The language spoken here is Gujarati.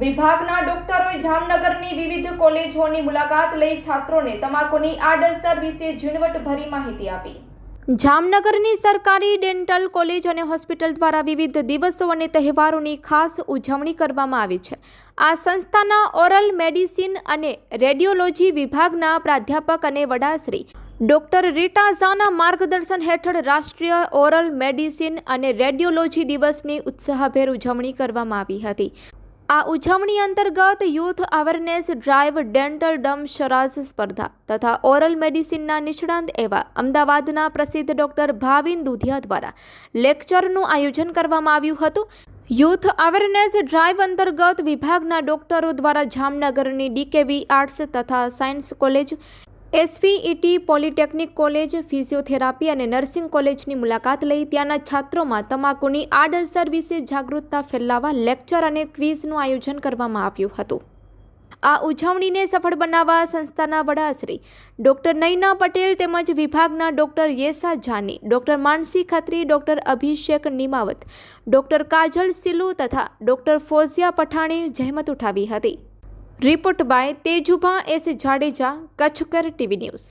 વિભાગના ડોક્ટરોએ જામનગરની વિવિધ કોલેજોની મુલાકાત લઈ છાત્રોને તમાકુની આડઅસર વિશે ઝીણવટભરી માહિતી આપી. જામનગરની સરકારી ડેન્ટલ કોલેજ અને હોસ્પિટલ દ્વારા વિવિધ દિવસો અને તહેવારોની ખાસ ઉજવણી કરવામાં આવી છે. આ સંસ્થાના ઓરલ મેડિસિન અને રેડિયોલોજી વિભાગના પ્રાધ્યાપક અને વડાશ્રી ડોક્ટર રીટા ઝાના માર્ગદર્શન હેઠળ રાષ્ટ્રીય ઓરલ મેડિસિન અને રેડિયોલોજી દિવસની ઉત્સાહભેર ઉજવણી કરવામાં આવી હતી. આ ઉજવણી અંતર્ગત યુથ અવેરનેસ ડ્રાઈવ ડેન્ટલ ડમ શરાસ સ્પર્ધા તથા ઓરલ મેડિસિનના નિષ્ણાંત એવા અમદાવાદના પ્રસિદ્ધ ડોક્ટર ભાવિન દુધિયા દ્વારા લેક્ચરનું આયોજન કરવામાં આવ્યું હતું. યુથ અવેરનેસ ડ્રાઈવ અંતર્ગત વિભાગના ડોક્ટરો દ્વારા જામનગરની ડીકેવી આર્ટ્સ તથા science college SVET polytechnic college physiotherapy અને નર્સિંગ કોલેજની મુલાકાત લઈ ત્યાંના છાત્રોમાં તમાકુની આડઅસર વિશે જાગૃતતા ફેલાવવા લેક્ચર અને ક્વિઝનું આયોજન કરવામાં આવ્યું હતું. આ ઉજવણીને સફળ બનાવવા સંસ્થાના વડાશ્રી ડોક્ટર નૈના પટેલ તેમજ વિભાગના doctor Yesha Jani, doctor Mansi Khatri, doctor Abhishek Nimavat, doctor Kajal Silu તથા ડોક્ટર ફોઝિયા પઠાણે જહેમત ઉઠાવી હતી. Report by Tejubha S Jadeja Kutchkar TV news.